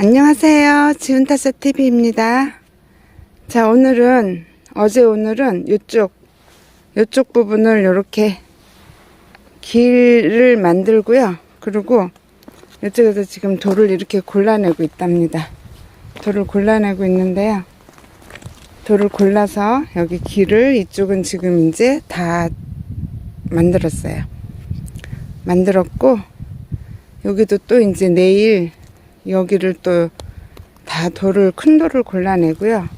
안녕하세요. 지훈타사 TV입니다. 자, 오늘은, 어제 오늘은 이쪽, 이쪽 부분을 이렇게 길을 만들고요. 그리고 이쪽에서 지금 돌을 이렇게 골라내고 있답니다. 돌을 골라내고 있는데요. 돌을 골라서 여기 길을 이쪽은 지금 이제 다 만들었어요. 만들었고, 여기도 또 이제 내일 여기를 또 다 돌을 큰 돌을 골라내고요.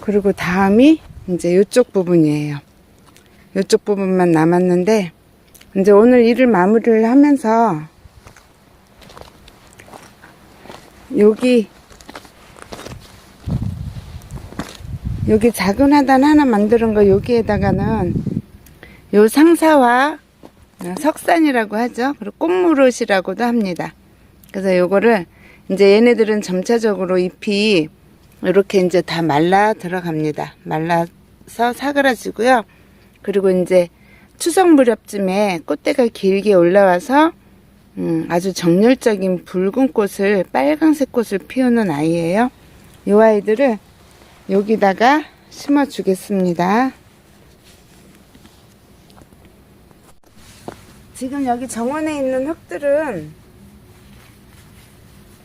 그리고 다음이 이제 이쪽 부분이에요. 이쪽 부분만 남았는데 이제 오늘 일을 마무리를 하면서 여기 여기 작은 하단 하나 만드는 거 여기에다가는 요 상사와 석산이라고 하죠. 그리고 꽃무릇이라고도 합니다. 그래서 요거를 이제 얘네들은 점차적으로 잎이 이렇게 이제 다 말라 들어갑니다. 말라서 사그라지고요. 그리고 이제 추석 무렵쯤에 꽃대가 길게 올라와서 음, 아주 정열적인 붉은 꽃을 빨강색 꽃을 피우는 아이예요. 이 아이들을 여기다가 심어 주겠습니다. 지금 여기 정원에 있는 흙들은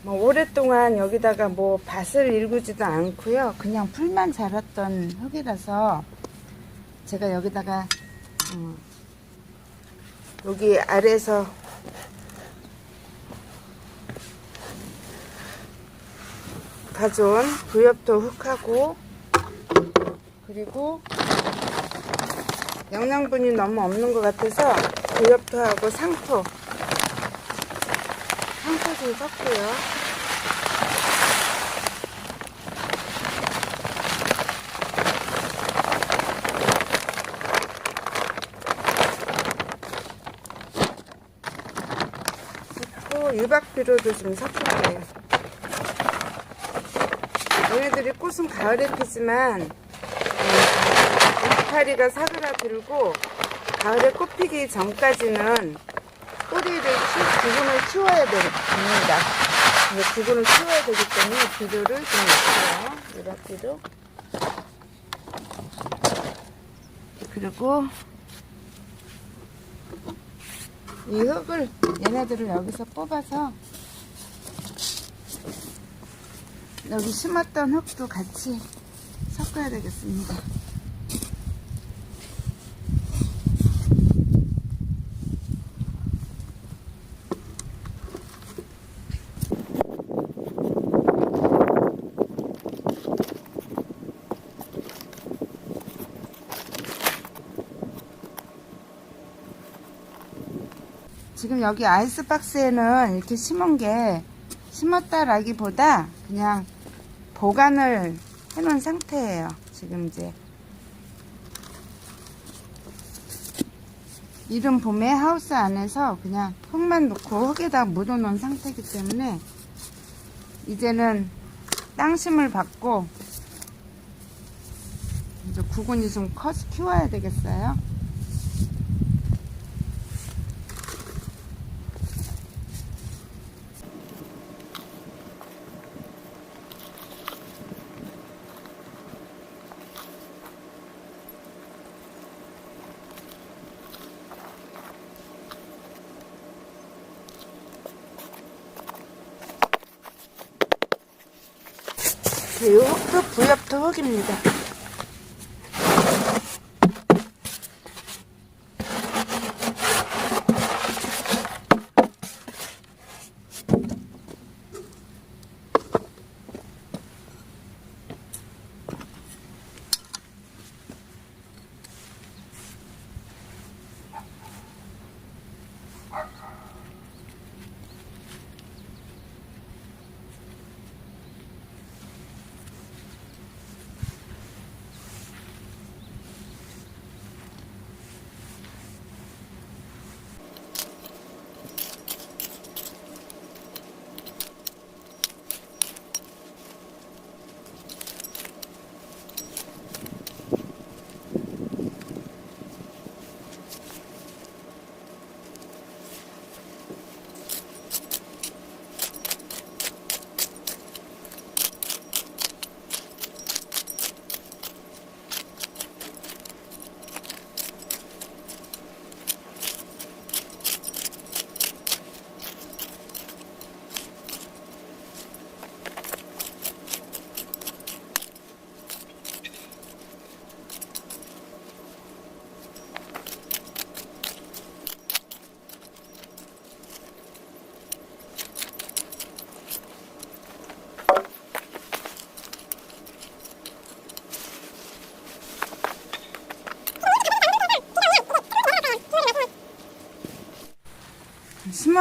뭐 오랫동안 여기다가 뭐 밭을 일구지도 않고요. 그냥 풀만 자랐던 흙이라서 제가 여기다가 음, 여기 아래에서 가져온 부엽토 흙하고 그리고 영양분이 너무 없는 것 같아서 부엽토하고 상토 상토 좀 섞고요. 섞고 유박비료도 좀 섞을 거예요. 얘네들이 꽃은 가을에 피지만 음, 이파리가 사그라들고 가을에 꽃 피기 전까지는 뿌리를 키워야 되- 됩니다. 근데 부분을 키워야 되기 때문에 비료를 좀 넣고요. 유박비료. 그리고 이 흙을 얘네들을 여기서 뽑아서 여기 심었던 흙도 같이 섞어야 되겠습니다. 지금 여기 아이스박스에는 이렇게 심은 게 심었다라기보다 그냥 보관을 해놓은 상태예요. 지금 이제 이른 봄에 하우스 안에서 그냥 흙만 넣고 흙에다 묻어놓은 상태이기 때문에 이제는 땅심을 받고 이제 구근이 좀 커서 키워야 되겠어요. 이 흙도 부엽토 흙입니다.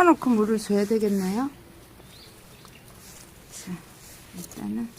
심어놓고 물을 줘야 되겠네요. 자, 일단은.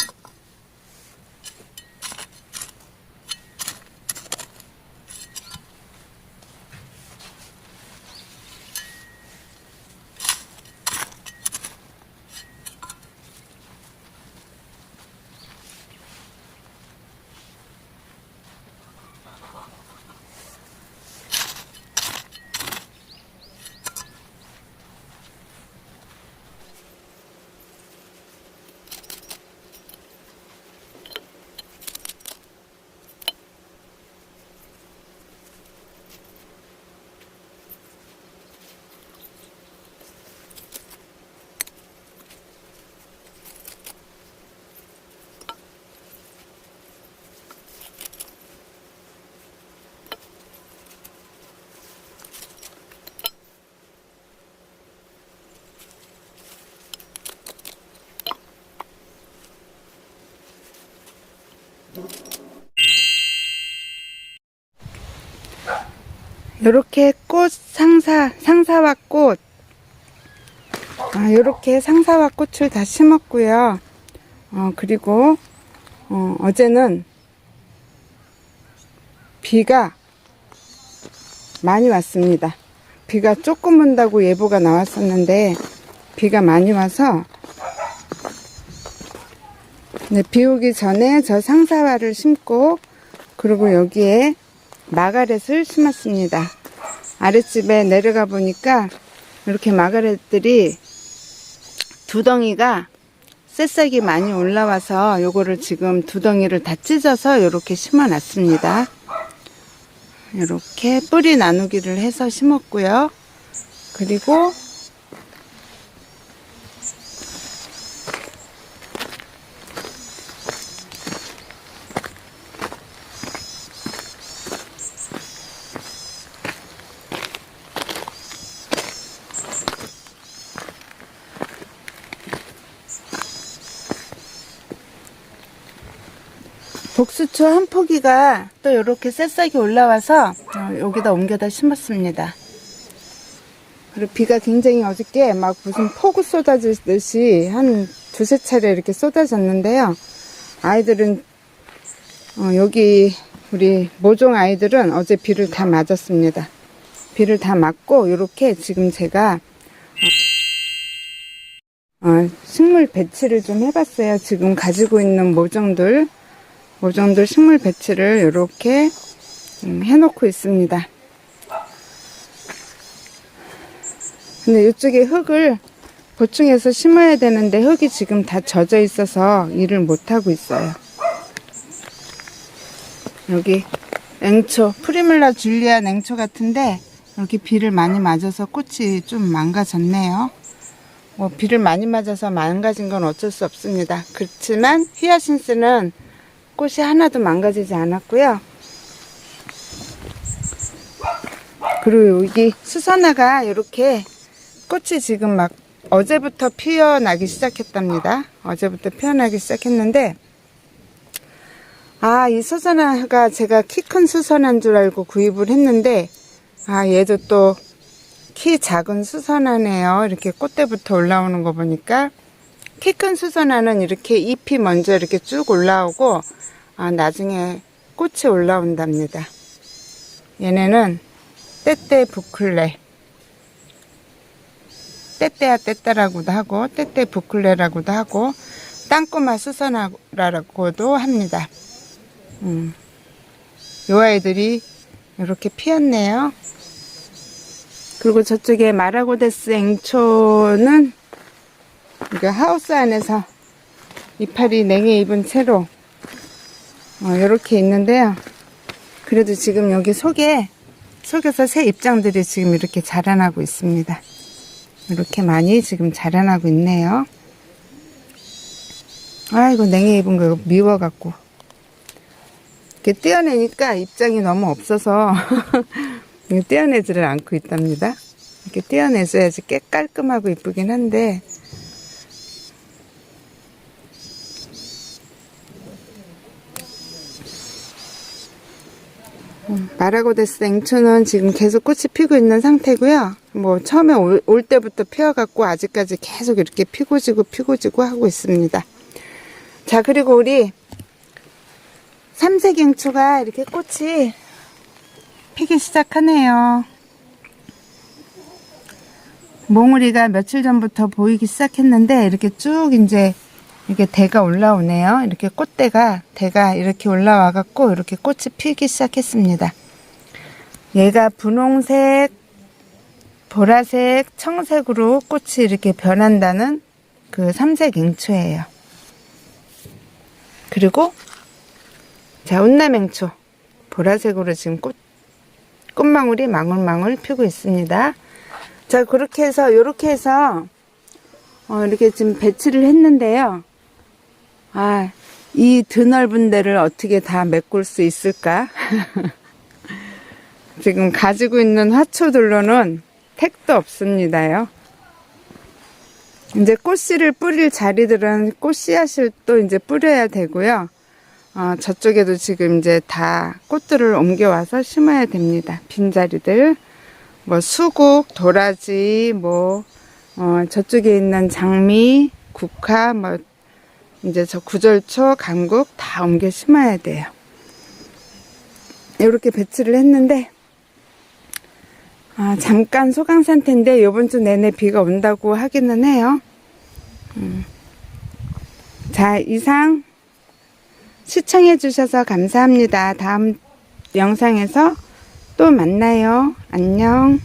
요렇게 꽃 상사, 상사와 꽃, 아, 요렇게 상사와 꽃을 다 심었고요. 어, 그리고, 어, 어제는 비가 많이 왔습니다. 비가 조금 온다고 예보가 나왔었는데, 비가 많이 와서, 네, 비 오기 전에 저 상사화를 심고, 그리고 여기에 마가렛을 심었습니다. 아랫집에 내려가 보니까 이렇게 마가렛들이 두 덩이가 새싹이 많이 올라와서 요거를 지금 두 덩이를 다 찢어서 이렇게 심어 놨습니다. 이렇게 뿌리 나누기를 해서 심었고요. 그리고 복수초 한 포기가 또 이렇게 새싹이 올라와서 어, 여기다 옮겨다 심었습니다. 그리고 비가 굉장히 어저께 막 무슨 폭우 쏟아지듯이 한 두세 차례 이렇게 쏟아졌는데요. 아이들은 어, 여기 우리 모종 아이들은 어제 비를 다 맞았습니다. 비를 다 맞고 이렇게 지금 제가 어, 식물 배치를 좀 해봤어요. 지금 가지고 있는 모종들 모종들 식물 배치를 이렇게 음, 해놓고 있습니다. 근데 이쪽에 흙을 보충해서 심어야 되는데 흙이 지금 다 젖어 있어서 일을 못하고 있어요. 여기 앵초, 프리밀라 줄리아 앵초 같은데 여기 비를 많이 맞아서 꽃이 좀 망가졌네요. 뭐 비를 많이 맞아서 망가진 건 어쩔 수 없습니다. 그렇지만 히아신스는 꽃이 하나도 망가지지 않았고요. 그리고 여기 수선화가 이렇게 꽃이 지금 막 어제부터 피어나기 시작했답니다. 어제부터 피어나기 시작했는데 아, 이 수선화가 제가 키 큰 수선화인 줄 알고 구입을 했는데 아, 얘도 또 키 작은 수선화네요. 이렇게 꽃대부터 올라오는 거 보니까 키 큰 수선화는 이렇게 잎이 먼저 이렇게 쭉 올라오고 아, 나중에 꽃이 올라온답니다. 얘네는 떼떼 부클레 떼떼야 떼떼라고도 하고 떼떼 부클레라고도 하고 땅꼬마 수선화라고도 합니다. 음. 요 아이들이 이렇게 피었네요. 그리고 저쪽에 마라고데스 앵초는 이거 하우스 안에서 이파리 냉해 입은 채로 어, 이렇게 있는데요. 그래도 지금 여기 속에 속에서 새 입장들이 지금 이렇게 자라나고 있습니다. 이렇게 많이 지금 자라나고 있네요. 아이고 냉해 입은 거 미워갖고 이렇게 떼어내니까 입장이 너무 없어서 떼어내지를 않고 있답니다. 이렇게 떼어내줘야지 깨 깔끔하고 이쁘긴 한데 마라고데스 앵초는 지금 계속 꽃이 피고 있는 상태고요. 뭐 처음에 올, 올 때부터 피어갖고 아직까지 계속 이렇게 피고 지고 피고 지고 하고 있습니다. 자 그리고 우리 삼색 앵초가 이렇게 꽃이 피기 시작하네요. 몽우리가 며칠 전부터 보이기 시작했는데 이렇게 쭉 이제 이렇게 대가 올라오네요. 이렇게 꽃대가 대가 이렇게 올라와 갖고 이렇게 꽃이 피기 시작했습니다. 얘가 분홍색, 보라색, 청색으로 꽃이 이렇게 변한다는 그 삼색 앵초예요. 그리고 자, 운남앵초. 보라색으로 지금 꽃, 꽃망울이 망울망울 피고 있습니다. 자, 그렇게 해서, 요렇게 해서, 어, 이렇게 지금 배치를 했는데요. 아, 이 드넓은 데를 어떻게 다 메꿀 수 있을까? 지금 가지고 있는 화초들로는 택도 없습니다요. 이제 꽃씨를 뿌릴 자리들은 꽃씨앗을 또 이제 뿌려야 되고요. 어, 저쪽에도 지금 이제 다 꽃들을 옮겨와서 심어야 됩니다. 빈자리들. 뭐 수국, 도라지, 뭐, 어, 저쪽에 있는 장미, 국화, 뭐, 이제 저 구절초, 강국 다 옮겨 심어야 돼요. 이렇게 배치를 했는데, 아, 잠깐 소강 상태인데, 요번 주 내내 비가 온다고 하기는 해요. 음. 자, 이상 시청해 주셔서 감사합니다. 다음 영상에서 또 만나요. 안녕.